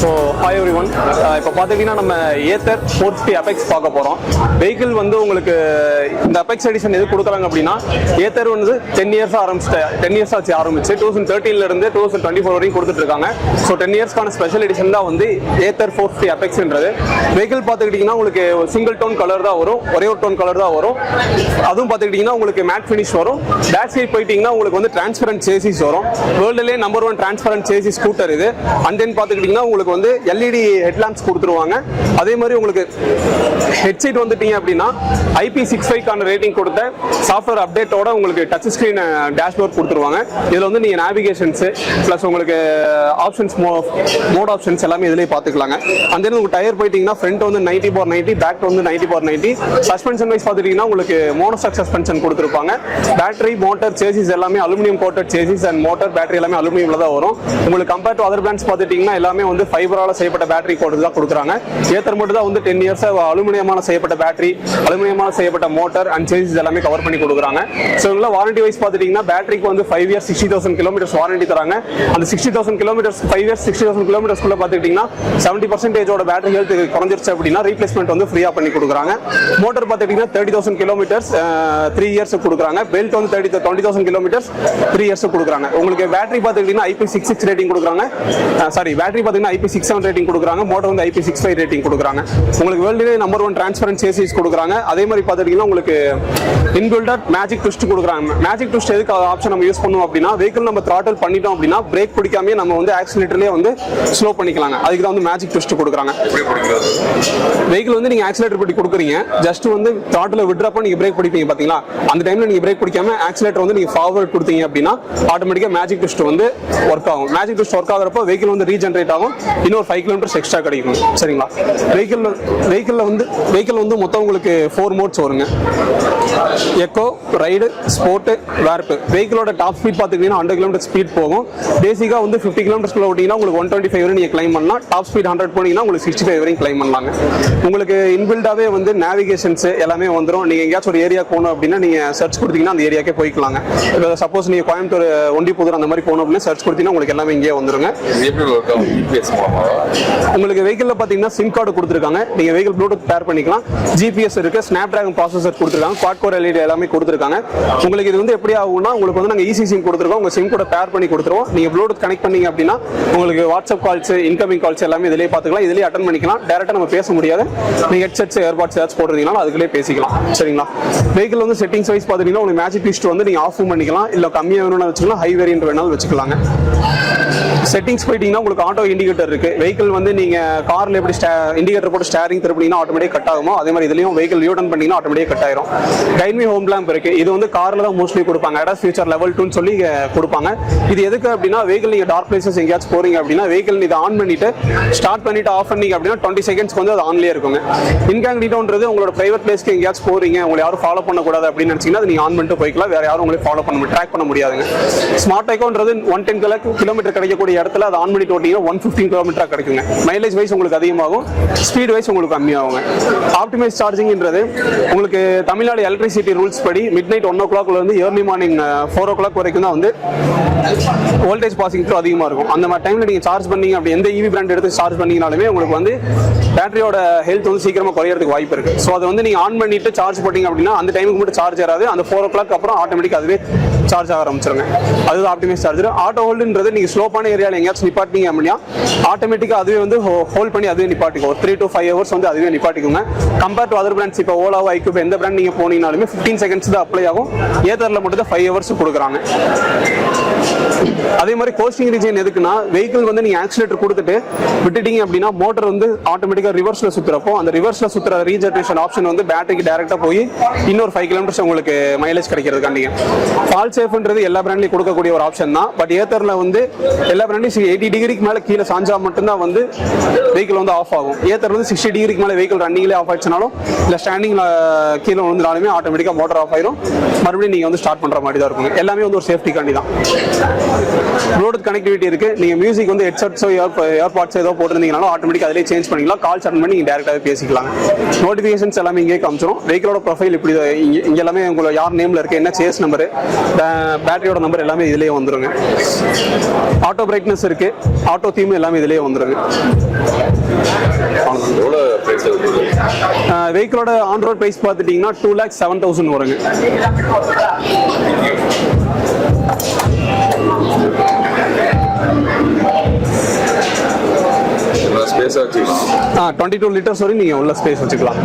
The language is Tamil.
So hi everyone uh, இப்போ பார்த்துக்கிட்டிங்கன்னா நம்ம ஏத்தர் ஃபோர் ஃபிஃப்டி அபெக்ஸ் பார்க்க போகிறோம் வெஹிக்கிள் வந்து உங்களுக்கு இந்த அபெக்ஸ் எடிஷன் எது கொடுக்குறாங்க அப்படின்னா ஏத்தர் வந்து டென் இயர்ஸ் ஆரம்பிச்சு டென் இயர்ஸ் ஆச்சு ஆரம்பிச்சு டூ தௌசண்ட் தேர்ட்டீன்லேருந்து டூ தௌசண்ட் டுவெண்ட்டி ஃபோர் வரைக்கும் கொடுத்துட்ருக்காங்க ஸோ டென் இயர்ஸ்க்கான ஸ்பெஷல் எடிஷன் தான் வந்து ஏத்தர் ஃபோர் ஃபிஃப்டி அபெக்ஸ்ன்றது வெஹிக்கிள் பார்த்துக்கிட்டிங்கன்னா உங்களுக்கு சிங்கிள் டோன் கலர் தான் வரும் ஒரே ஒரு டோன் கலர் தான் வரும். அதுவும் பார்த்துக்கிட்டிங்கன்னா உங்களுக்கு மேட் ஃபினிஷ் வரும். பேக் சைட் போயிட்டீங்கன்னா உங்களுக்கு வந்து டிரான்ஸ்பரண்ட் சேசிஸ் வரும். வேர்ல்டுலேயே number one transparent chassis scooter இது. அண்ட் தென் பார்த்துக்கிட்டிங்கன்னா உங்களுக்கு வந்து எல்இடி ஹெட்லாம்ப்ஸ் கொடுத்துருவாங்க. அதே மாதிரி உங்களுக்கு ஹெட்செட் வந்துட்டீங்க அப்படின்னா ஐபி சிக்ஸ் ஃபைவ்க்கான ரேட்டிங் கொடுத்த சாஃப்ட்வேர் அப்டேட்டோட உங்களுக்கு டச் ஸ்க்ரீன் டேஷ்போர்ட் கொடுத்துருவாங்க. இதில் வந்து நீங்கள் நேவிகேஷன்ஸு ப்ளஸ் உங்களுக்கு ஆப்ஷன்ஸ் மோ மோட் ஆப்ஷன்ஸ் எல்லாமே இதிலே பார்த்துக்கலாங்க அந்த உங்களுக்கு டயர் போயிட்டீங்கன்னா ஃப்ரண்ட் வந்து நைன்டி பார் நைன்ட்டி பேக் வந்து ninety bar ninety suspension wise பார்த்துட்டீங்கன்னா உங்களுக்கு மோனோஸ்டாக் சஸ்பென்ஷன் கொடுத்துருப்பாங்க. பேட்டரி மோட்டர் சேசிஸ் எல்லாமே aluminium coated chassis and motor battery எல்லாமே அலுமினியமில் தான் வரும். உங்களுக்கு கம்பேர்ட் டு அதர் பிராண்ட்ஸ் பார்த்துட்டிங்கன்னா எல்லாமே வந்து ஃபைபரால செய்யப்பட்ட பேட்டரி போட்டு தான் கொடுக்குறாங்க. ஏத்தர் மட்டும் தான் வந்து டென் இயர்ஸ் அலுமினியமான செய்யப்பட்ட பேட்டரி அலுமினியமான செய்யப்பட்ட மோட்டர் அண்ட் சேஞ்சஸ் எல்லாமே கவர் பண்ணி கொடுக்குறாங்க. ஸோ இதில் வாரண்டி வைஸ் பார்த்துட்டீங்கன்னா பேட்டரிக்கு வந்து five years sixty thousand kilometres warranty தராங்க. அந்த sixty thousand kilometres five years sixty thousand கிலோமீட்டர்ஸ்க்குள்ள பார்த்துக்கிட்டிங்கன்னா செவன்ட்டி பர்சன்டேஜோட பேட்டரி ஹெல்த் குறைஞ்சிருச்சு அப்படின்னா ரீப்ளேஸ்மெண்ட் வந்து ஃப்ரீயாக பண்ணி கொடுக்குறாங்க. மோட்டர் பார்த்துக்கிட்டிங்கன்னா thirty thousand kilometers three years கொடுக்குறாங்க. பெல்ட் வந்து thirty twenty thousand kilometers three years கொடுக்குறாங்க. உங்களுக்கு பேட்டரி பார்த்துக்கிட்டிங்கன்னா ஐபி சிக்ஸ் சிக்ஸ் ரேட்டிங் கொடுக்குறாங்க. சாரி பேட்டரி பார்த்தீங்கன்னா ஐபி சிக்ஸ் செவன் ரேட்டிங் கொடுக்குறாங்க மோட்டர் வந்து ஐபி சிக்ஸ் ஃபைவ் ரேட்டிங் கொடுக்குறாங்க. உங்களுக்கு வேர்ல்டுலே நம்பர் ஒன் டிரான்ஸ்பரன்ஸ் ஏசிஸ் கொடுக்குறாங்க. அதே மாதிரி பார்த்துக்கிட்டிங்கன்னா உங்களுக்கு இன்பில்டர் மேஜிக் ட்விஸ்ட் கொடுக்குறாங்க. மேஜிக் ட்விஸ்ட் எதுக்கு ஆப்ஷன் நம்ம யூஸ் பண்ணுவோம் அப்படின்னா வெஹிக்கிள் நம்ம த்ராட்டல் பண்ணிட்டோம் அப்படின்னா பிரேக் பிடிக்காமே நம்ம வந்து ஆக்சிலேட்டர்லேயே வந்து ஸ்லோ பண்ணிக்கலாங்க. அதுக்கு தான் வந்து மேஜிக் ட்விஸ்ட் கொடுக்குறாங்க. வெஹிக்கிள் வந்து நீங்க ஆக்சிலேட்டர் பிடி கொடுக்குறீங்க. ஜஸ்ட் வந்து த்ராட்டில் விட்றப்ப நீங்க பிரேக் பிடிப்பீங்க பாத்தீங்களா? அந்த டைம்ல நீங்க பிரேக் பிடிக்காம ஆக்சிலேட்டர் வந்து நீங்க ஃபார்வர்ட் கொடுத்தீங்க அப்படின்னா ஆட்டோமேட்டிக்கா மேஜிக் ட்விஸ்ட் வந்து ஒர்க் ஆகும். மேஜிக் ட்விஸ்ட் ஒர்க் ஆகிறப்போ வெஹிக்கிள் வந்து ரீஜென்ரேட் ஆகும். இன்னொரு ஃபைவ் கிலோமீட்டர்ஸ் எக்ஸ்ட்ரா கிடைக்கும். சரிங்களா? வெஹிக்கிள் வெஹிக்கிளில் வந்து வெஹிக்கிள் வந்து மொத்தம் உங்களுக்கு ஃபோர் மோட்ஸ் வருங்க. எக்கோ ரைடு ஸ்போர்ட்டு வேர்ப்பு வெஹிக்கிளோட டாப் ஸ்பீட் பார்த்துக்கிட்டீங்கன்னா ஹண்ட்ரட் கிலோமீட்டர் ஸ்பீட் போகும். பேசிக்காக வந்து ஃபிஃப்டி கிலோமீட்டர்ஸ்க்குள்ள ஓட்டிங்கன்னா உங்களுக்கு ஒன் டுவெண்ட்டி ஃபைவ் வரை நீங்கள் கிளைம் பண்ணலாம். டாப் ஸ்பீட் ஹண்ட்ரட் போனீங்கன்னா உங்களுக்கு சிக்ஸ்டி ஃபைவ் வரையும் கிளைம் பண்ணலாங்க. உங்களுக்கு இன்பில்டாகவே வந்து நேவிகேஷன்ஸ் எல்லாமே வந்துடும் நீங்கள் எங்கேயாச்சும் ஒரு ஏரியா போகணும் அப்படின்னா நீங்கள் சர்ச் கொடுத்தீங்கன்னா அந்த ஏரியாக்கே போய்க்கலாங்க. இப்போ சப்போஸ் நீங்கள் கோயம்புத்தூர் ஒண்டிப்புதூர் அந்த மாதிரி போகணும் அப்படின்னா சர்ச் கொடுத்தீங்கன்னா உங்களுக்கு எல்லாமே இங்கேயே வந்துருங்க. உங்களுக்கு வெஹிக்கிளில் பார்த்தீங்கன்னா சிம் கார்டு கொடுத்துருக்காங்க. நீங்கள் வெஹிக்கிள் ப்ளூடூத் பேர் பண்ணிக்கலாம். ஜிபிஎஸ் இருக்கு ஸ்னாப் டிராகன் ப்ராசஸர் கொடுத்துருக்காங்க. குவாட் கோர் எல்இடி எல்லாமே கொடுத்துருக்காங்க. உங்களுக்கு இது வந்து எப்படி ஆகும்னா உங்களுக்கு வந்து நாங்கள் ஈஸி சிம் கொடுத்துருக்கோம். உங்கள் சிம் கூட பேர் பண்ணி கொடுத்துருவோம். நீங்கள் ப்ளூடூத் கனெக்ட் பண்ணீங்க அப்படின்னா உங்களுக்கு வாட்ஸ்அப் கால்ஸ் இன்கமிங் கால்ஸ் எல்லாமே இதிலேயே பார்த்துக்கலாம் இதிலேயே அட்டன் பண்ணிக்கலாம். டேரெக்டாக நம்ம பேச முடியாது. நீங்கள் ஹெட்செட்ஸ் ஏர்பாட்ஸ் ஏதாச்சும் போடுறீங்கன்னா அதுக்குள்ளே பேசிக்கலாம். சரிங்களா? வெஹிக்கிள் வந்து செட்டிங்ஸ் வைஸ் பார்த்துட்டீங்கன்னா உங்களுக்கு மேஜிக் லிஸ்ட் வந்து நீங்கள் ஆஃப் பண்ணிக்கலாம். இல்லை கம்மியாக வேணும்னு வச்சுக்கலாம். ஹை வேரியன்ட் வேணாலும் வச்சுக்கலாங்க. செட்டிங்ஸ் போயிட்டீங்கன்னா உங்களுக்கு ஆட்டோ இண்டிகேட்டர் இருக்கு. வெஹிக்கிள் வந்து நீங்க கார்ல எப்படி இண்டிகேட்டர் போட்டு ஸ்டேரிங் திருப்பினீங்கன்னா ஆட்டோமேட்டிக் கட் ஆகுமோ அதே மாதிரி இதுலயும் வெஹிக்கிள் யூ டர்ன் பண்ணீங்கன்னா ஆட்டோமேட்டிக் கட் ஆயிரும். கைன்வி ஹோம் லேம்ப் இருக்கு. இது வந்து கார்ல தான் மோஸ்ட்லி கொடுப்பாங்க. அடாஸ் ஃபியூச்சர் லெவல் டூன்னு சொல்லி கொடுப்பாங்க. இது எதுக்கு அப்படின்னா வெஹிக்கிள் நீங்க டார்க் பிளேசஸ் எங்கேயாச்சும் போறீங்க அப்படின்னா வெஹிக்கிள் இதை ஆன் பண்ணிட்டு ஸ்டார்ட் பண்ணிட்டு ஆஃப் பண்ணீங்க அப்படின்னா டுவெண்ட்டி செகண்ட்ஸ் வந்து அது ஆன்லயே இருக்குங்க. இன்காங்கிட்டோன்றது உங்களோட பிரைவேட் பிளேஸ்க்கு எங்கேயாச்சும் போறீங்க உங்களை யாரும் ஃபாலோ பண்ணக்கூடாது அப்படின்னு நினைச்சீங்கன்னா அது நீங்க ஆன் பண்ணிட்டு போய்க்கலாம். வேற யாரும் உங்களை ஃபாலோ பண்ண ட்ராக் பண்ண முடியாதுங்க. ஸ்மார்ட் ஐக்கோன்றது ஒன் டென் கிலோமீட்டர் கிடைக்கக்கூடிய இடத்துல அதை ஆன் பண்ணிட்டு ஓட்டிங்கன்னா ஒன் ஃபிஃப்டின் கிலோமீட்டர் கிடைக்குங்க. மைலேஜ் வைஸ் உங்களுக்கு அதிகமாகும். ஸ்பீட் வைஸ் உங்களுக்கு கம்மியாகுங்க. ஆப்டிமைஸ் சார்ஜிங்ன்றது உங்களுக்கு தமிழ்நாடு எலக்ட்ரிசிட்டி ரூல்ஸ் படி மிட் நைட் ஒன் ஓ கிளாக்ல இருந்து early morning four o'clock வரைக்கும் தான் வந்து வோல்டேஜ் பாசிங் அதிகமாக இருக்கும். அந்த மாதிரி டைமில் நீங்கள் சார்ஜ் பண்ணீங்க அப்படி எந்த இவி பிராண்ட் எடுத்து சார்ஜ் பண்ணீங்கனாலுமே உங்களுக்கு வந்து பேட்டரியோட ஹெல்த் வந்து சீக்கிரமாக குறையிறதுக்கு வாய்ப்பு இருக்கு. ஸோ அதை வந்து நீங்கள் ஆன் பண்ணிட்டு சார்ஜ் போட்டீங்க அப்படின்னா அந்த டைமுக்கு மட்டும் சார்ஜ் ஏறாது. அந்த ஃபோர் ஓ கிளாக் அப்புறம் ஆட்டோமேட்டிக் அதுவே சார்ஜ் ஆக ஆரம்பிச்சிருங்க. அதுதான் ஆப்டிமைஸ் சார்ஜர் ஆட்டோ ஹோல்டுன்றது நீங்கள் ஸ்லோப்பான ஏரியா ஏரியாவில் எங்கேயாச்சும் நிப்பாட்டிங்க அப்படின்னா ஆட்டோமேட்டிக்காக அதுவே வந்து ஹோல்ட் பண்ணி அதுவே நிப்பாட்டிக்கும் ஒரு த்ரீ டு ஃபைவ் ஹவர்ஸ் வந்து அதுவே நிப்பாட்டிக்குங்க. கம்பேர் டு அதர் பிராண்ட்ஸ் இப்போ ஓலாவோ ஐக்யூப் எந்த பிராண்ட் நீங்கள் போனீங்கனாலுமே ஃபிஃப்டீன் செகண்ட்ஸ் தான் அப்ளை ஆகும். ஏதரில் மட்டும் தான் ஃபைவ் ஹவர்ஸ் கொடுக்குறாங்க. அதே மாதிரி கோஸ்டிங் ரீஜன் எதுக்குன்னா வெஹிக்கிள் வந்து நீங்கள் ஆக்சிலேட்டர் கொடுத்துட்டு விட்டுட்டீங்க அப்படின்னா மோட்டர் வந்து ஆட்டோமேட்டிக்காக ரிவர்ஸில் சுற்றுறப்போ அந்த ரிவர்ஸில் சுற்றுற ரீஜெனரேஷன் ஆப்ஷன் வந்து பேட்டரிக்கு டேரெக்டாக போய் இன்னொரு ஃபைவ் கிலோமீட்டர்ஸ் உங்களுக்கு மைலேஜ் கிடைக்கிறதுக்காண்டிங்க. ஃபால் சேஃப்ன்றது எல்லா பிராண்ட்லயும் கொடுக்கக்கூடிய ஒரு ஆப்ஷன் தான். பட் ஏத்தரில் வந்து எல்லா பிராண்ட்லயும் எயிட்டி டிகிரிக்கு மேல கீழே சாஞ்சா மட்டும்தான் வந்து வெஹிக்கிள் வந்து ஆஃப் ஆகும். ஏத்தர் வந்து சிக்ஸ்டி டிகிரிக்கு மேலே வெஹிக்கிள் ரன்னிங்லேயே ஆஃப் ஆயிடுச்சுனாலும் இல்ல ஸ்டாண்டிங்கில் கீழே விழுந்தாலுமே ஆட்டோமேட்டிக்கா மோட்டர் ஆஃப் ஆயிரும். மறுபடியும் நீங்க வந்து ஸ்டார்ட் பண்ற மாதிரி தான் இருக்கும். எல்லாமே வந்து ஒரு சேஃப்டிக்காண்டி தான் ப்ளூடூத் கனெக்டிவிட்டி இருக்கு. நீங்க மியூசிக் வந்து ஹெட்செட்ஸோ ஏர்பாட்ஸோ ஏதோ போட்டிருந்தீங்கனாலும் ஆட்டோமேட்டிக் அதிலே சேஞ்ச் பண்ணிக்கலாம். கால் சென்ட் பண்ணி நீங்க டேரக்டாகவே பேசிக்கலாம். நோட்டிஃபிகேஷன்ஸ் எல்லாமே இங்கே காமிச்சிடும் வெஹிக்கிளோட ப்ரொஃபைல் இப்படி இங்கே இங்க எல்லாமே உங்களை யார் நேம்ல இருக்கு என்ன சேஸ் நம்பர் பேட்டரியோட நம்பர் எல்லாமே இதுலயே வந்துருங்க. ஆட்டோ பிரைட்னஸ் இருக்கு. ஆட்டோ தீம் எல்லாமே இதுலயே வந்துருங்க. வெஹிக்கிளோட ஆன் ரோட் ப்ரைஸ் பார்த்துட்டிங்கன்னா டூ லேக் செவன் தௌசண்ட் வருங்க. எல்லாம் வச்சுக்கலாம். ஆ டுவெண்ட்டி டூ லிட்டர்ஸ் வரையும் நீங்கள் உள்ள ஸ்பேஸ் வச்சுக்கலாம்.